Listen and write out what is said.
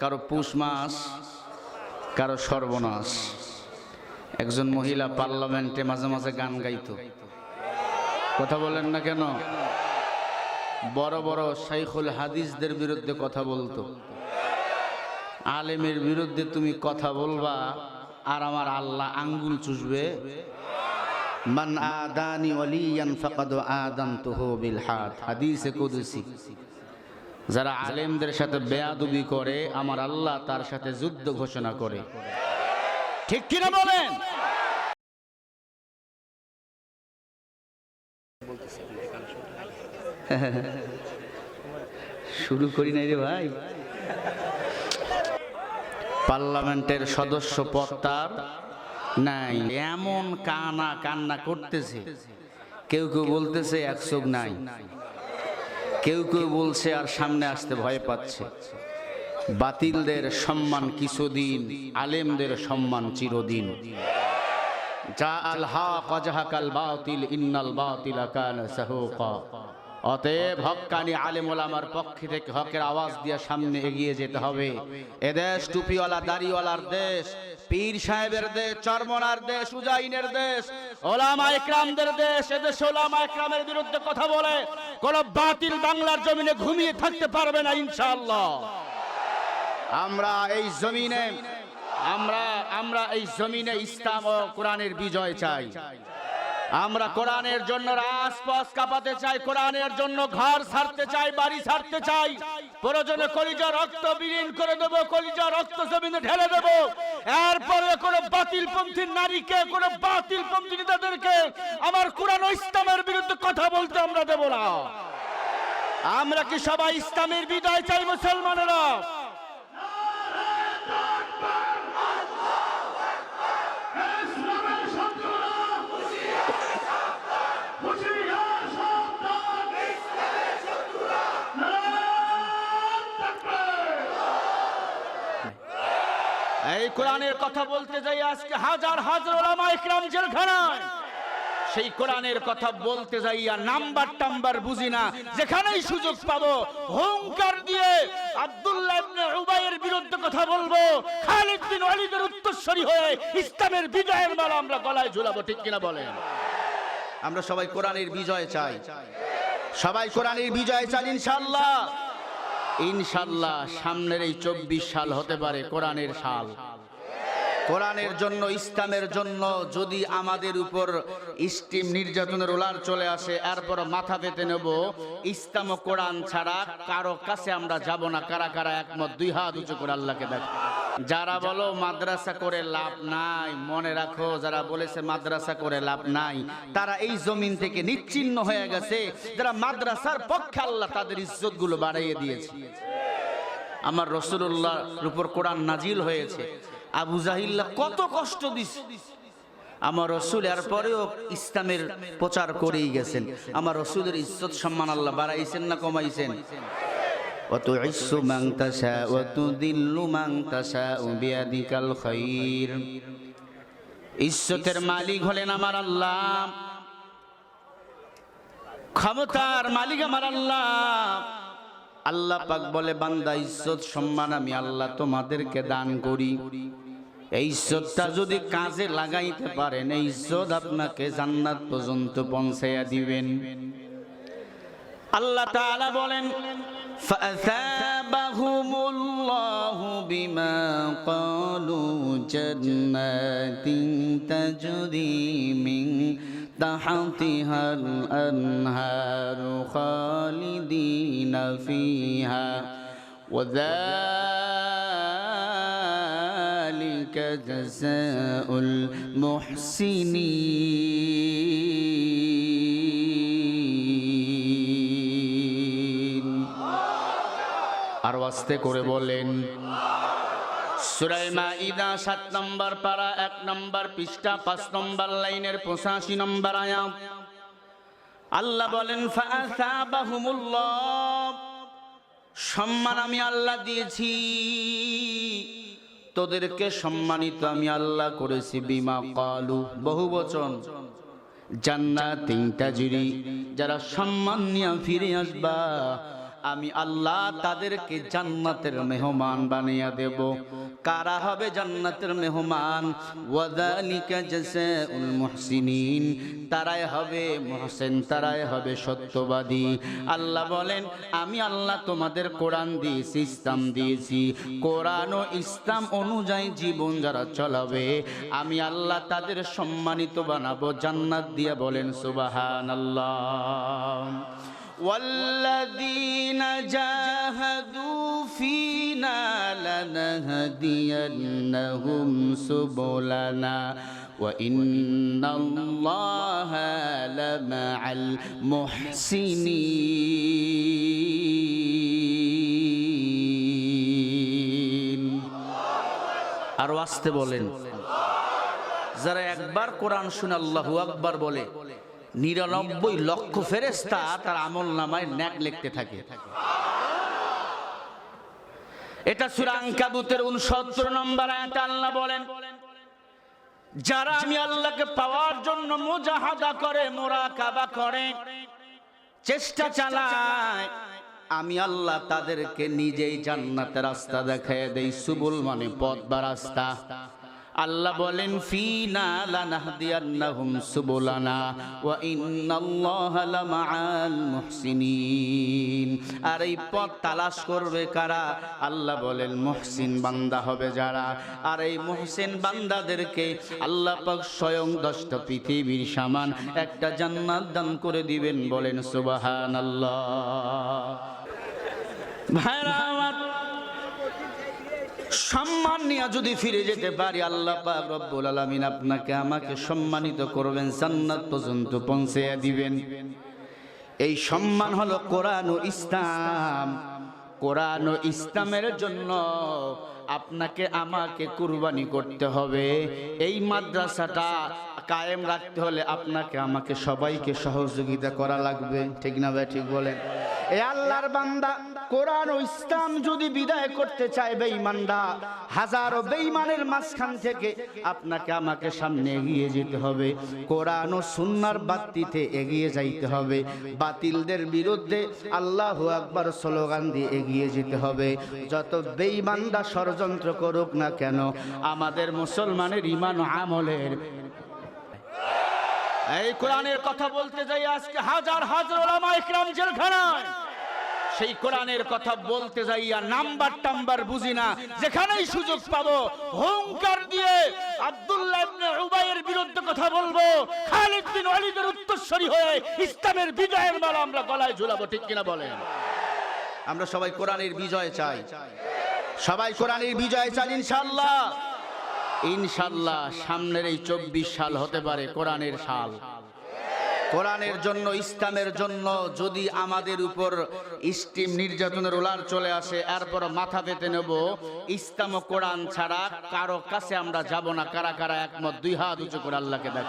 কারও পুষ মাস কারও সর্বনাশ। একজন মহিলা পার্লামেন্টে মাঝে মাঝে গান গাইত। কথা বলেন না কেন? বড় বড় শাইখুল হাদিসদের বিরুদ্ধে কথা বলতো। আলেমের বিরুদ্ধে তুমি কথা বলবা, আর আমার আল্লাহ আঙ্গুল চুষবে। মান আদানি ওয়ালিয়ান ফাকাদ বিল হাদ হাদিসে কুদসি। যারা আলেমদের সাথে বেয়াদুবি করে, আমার আল্লাহ তার সাথে যুদ্ধ ঘোষণা করে। ঠিক কিনা বলেন? শুরু করি নাই রে ভাই। পার্লামেন্টের সদস্য পদ তার নাই। এমন কানা কান্না করতেছে। কেউ কেউ বলতেছে এক নাই। কেউ কেউ বলছে, আর সামনে আসতে ভয় পাচ্ছে। বাতিলদের সম্মান কিছুদিন, আলেমদের সম্মান চিরদিন। যা আলহা হক বাতিল, ইন্নাল বাতিল কান সাহুকা। অতএব হক্কানি আলেম ওলামার পক্ষ থেকে হকের আওয়াজ দিয়ে সামনে এগিয়ে যেতে হবে। এদেশ টুপিওয়ালা, দাড়িওয়ালার দেশ, পীর সাহেবের দেশ, চরমনার দেশ, উজাইনের দেশ, ওলামা ইকরামদের দেশ এদেশ ওলামা ইকরামের বিরুদ্ধে কথা বলে, কোন বাতিল বাংলার জমিনে ঘুমিয়ে থাকতে পারবে না ইনশাআল্লাহ। আমরা এই জমিনে, আমরা আমরা এই জমিনে ইসলাম ও কোরআনের বিজয় চাই। আমরা কোরআনের জন্য রাজপথ কাঁপাতে চাই কোরআনের জন্য ঘর ছাড়তে চাই বাড়ি ছাড়তে চাই। প্রয়োজনে কলিজা রক্ত বিলীন করে দেব কলিজা রক্ত জমিনে ঢেলে দেব। এরপরে কোন বাতিল পন্থী নারীকে কোন বাতিল পন্থী নেতাদেরকে আমার কোরআন ইসলামের বিরুদ্ধে কথা বলতে আমরা দেব না। আমরা কি সবাই ইসলামের বিদায় চাই মুসলমানেরা? কোরআনের কথা বলতে যাই, আজকে হাজার হাজার ওলামা জেলখানায়। সেই কোরআনের কথা বলতে যাইয়া নাম্বার টাম্বার বুঝি না, যেখানেই সুযোগ পাবো, হুঙ্কার দিয়ে আব্দুল্লাহ উবাইয়ের বিরুদ্ধে কথা বলব। খালিদ বিন ওয়ালিদের উত্তরসূরি হয়ে ইসলামের বিজয়ের মালা আমরা গলায় ঝুলাবো, ঠিক কিনা বলেন? আমরা সবাই কোরআনের বিজয় চাই। সবাই কোরআনের বিজয় চাই ইনশাল্লাহ ইনশাল্লাহ সামনের এই চব্বিশ সাল হতে পারে কোরআনের সাল। কোরআনের জন্য, ইসলামের জন্য যদি আমাদের উপর স্টিম নির্যাতনের ওলার চলে আসে, এরপর মাথা পেতে নেব। ইসলাম ও কোরআন ছাড়া কারও কাছে আমরা যাব না। কারা কারা একমত? দুই হাত উঁচু করে আল্লাহকে দেখ। যারা বলো মাদ্রাসা করে লাভ নাই, মনে রাখো, যারা বলেছে মাদ্রাসা করে লাভ নাই, তারা এই জমিন থেকে নিচ্ছিন্ন হয়ে গেছে। যারা মাদ্রাসার পক্ষে আল্লাহ তাদের ইজ্জতগুলো বাড়াইয়ে দিয়েছে। আমার রসুল্লাহর উপর কোরআন নাজিল হয়েছে। আবু জাহিল্লা কত কষ্ট দিছে আমার রসুল এর পরেও ইসলামের প্রচার করেই গেছেন আমার রসুলের ইজ্জত সম্মান আল্লাহ বাড়াইছেন না কমাইছেন وتعز من تشاء وتذل من تشاء بيدك الخير ইজ্জতের মালিক হলেন আমার আল্লাহ ক্ষমতার মালিক আমার আল্লাহ আল্লাহ পাক বলে বান্দা ইজ্জত সম্মান আমি আল্লাহ তোমাদেরকে দান করি এই ইজ্জতটা যদি কাজে লাগাইতে পারেন এই ইজ্জত আপনাকে জান্নাত পর্যন্ত পৌঁছাইয়া দিবেন আল্লাহ তাআলা বলেন فأثابهم الله بما قالوا جنات تجري من تحتها الأنهار خالدين فيها وذلك جزاء المحسنين আর আস্তে করে বলেন সুরাইমা ইদা সাত নম্বর পারা এক নম্বর পৃষ্ঠা পাঁচ নম্বর লাইনের পঁচাশি নম্বর আয়াম আল্লাহ বলেন ফাআসাবাহুমুল্লাহ সম্মান আমি আল্লাহ দিয়েছি তোদেরকে সম্মানিত আমি আল্লাহ করেছি বিমা কালু, বহু বচন। জান্নাত তিনটা জুড়ি যারা সম্মান নিয়ে ফিরে আসবা। আমি আল্লাহ তাদেরকে জান্নাতের মেহমান বানিয়ে দেব। কারা হবে জান্নাতের মেহমান? ওয়াদালিকা জাযাউল মুহসিনিন। তারাই হবে মুহসিন, তারাই হবে সত্যবাদী। আল্লাহ বলেন, আমি আল্লাহ তোমাদের কোরআন দিয়েছি, ইসলাম দিয়েছি। কোরআন ও ইসলাম অনুযায়ী জীবন যারা চলাবে, আমি আল্লাহ তাদের সম্মানিত বানাবো। জান্নাত দিয়ে বলেন সুবাহান আল্লাহ والذين جاهدوا فينا لنهدينهم سبلنا وإن الله لمع المحسنين আরো আসতে বলেন যারা একবার কোরআন শুনে আল্লাহু আকবার বলে নিরানব্বই লক্ষ ফেরেস্তা তার আমল নামায় ন্যাক লিখতে থাকে। এটা সুরাঙ্কাবুতের উনসত্তর নম্বর আয়াতে আল্লাহ বলেন, যারা আমি আল্লাহকে পাওয়ার জন্য মুজাহাদা করে মোরা কাবা করে, চেষ্টা চালায়, আমি আল্লাহ তাদেরকে নিজেই জান্নাতের রাস্তা দেখায় দেই, সুবুল মানে পথ বা রাস্তা। আল্লাহ বলেন, ফিনা লানাহদিয়ান্নাহুম সুবুলানা ওয়া ইন্নাল্লাহা লামাআল মুহসিনিন। আর এই পথ তালাশ করবে কারা? আল্লাহ বলেন, মুহসিন বান্দা হবে যারা। আর এই মুহসিন বান্দাদেরকে আল্লাহ পাক স্বয়ং দশটা পৃথিবীর সমান একটা জান্নাত দান করে দিবেন, বলেন সুবহানাল্লাহ। ভাইরা সম্মান নিয়ে যদি ফিরে যেতে পারি, আল্লাহ পাক রব্বুল আলামিন আপনাকে আমাকে সম্মানিত করবেন, জান্নাত পর্যন্ত পৌঁছে দিবেন। এই সম্মান হলো কোরআন ও ইসলাম। কোরআন ও ইসলামের জন্য আপনাকে আমাকে কুরবানি করতে হবে। এই মাদ্রাসাটা কায়েম রাখতে হলে আপনাকে আমাকে সবাইকে সহযোগিতা করা লাগবে। ঠিক না ভাই, ঠিক বলেন? আল্লাহর বান্দা, কোরআন ও ইসলাম যদি বিদায় করতে চায় বেঈমানরা, হাজারো বেঈমানের মাঝখান থেকে আপনাকে আমাকে সামনে এগিয়ে যেতে হবে। কোরআন ও সুন্নার বাতিতে এগিয়ে যাইতে হবে। বাতিলদের বিরুদ্ধে আল্লাহ আকবার স্লোগান দিয়ে এগিয়ে যেতে হবে। যত বেঈমানরা ষড়যন্ত্র করুক না কেন, আমাদের মুসলমানের ইমান আমলের এই কোরআনের কথা বলতে যাই আজকে হাজার হাজার ওলামা ইকরাম জেলখানায়। সেই কোরআনের কথা বলতে যাইয়া নাম্বার টাম্বার বুঝি না। যেখানেই সুযোগ পাবো, হুঙ্কার দিয়ে আব্দুল্লাহ ইবনে উবাইয়ের বিরুদ্ধে কথা বলব। খালিদ বিন ওয়ালিদের উত্তরসূরি হয়ে ইসলামের বিজয়ের মালা আমরা গলায় ঝুলাবো, ঠিক কিনা বলেন? আমরা সবাই কোরআনের বিজয় চাই। সবাই কোরআনের বিজয় চাই ইনশাআল্লাহ। ইনশাল্লাহ সামনের এই চব্বিশ সাল হতে পারে কোরআনের সাল। কোরআনের জন্য, ইসলামের জন্য যদি আমাদের উপর ইস্টিম নির্যাতনের ওলার চলে আসে, এরপর মাথা পেতে নেব, ইসলাম ও কোরআন ছাড়া কারও কাছে আমরা যাব না। কারা কারা একমত? দুই হাত উঁচু করে আল্লাহকে দেখ।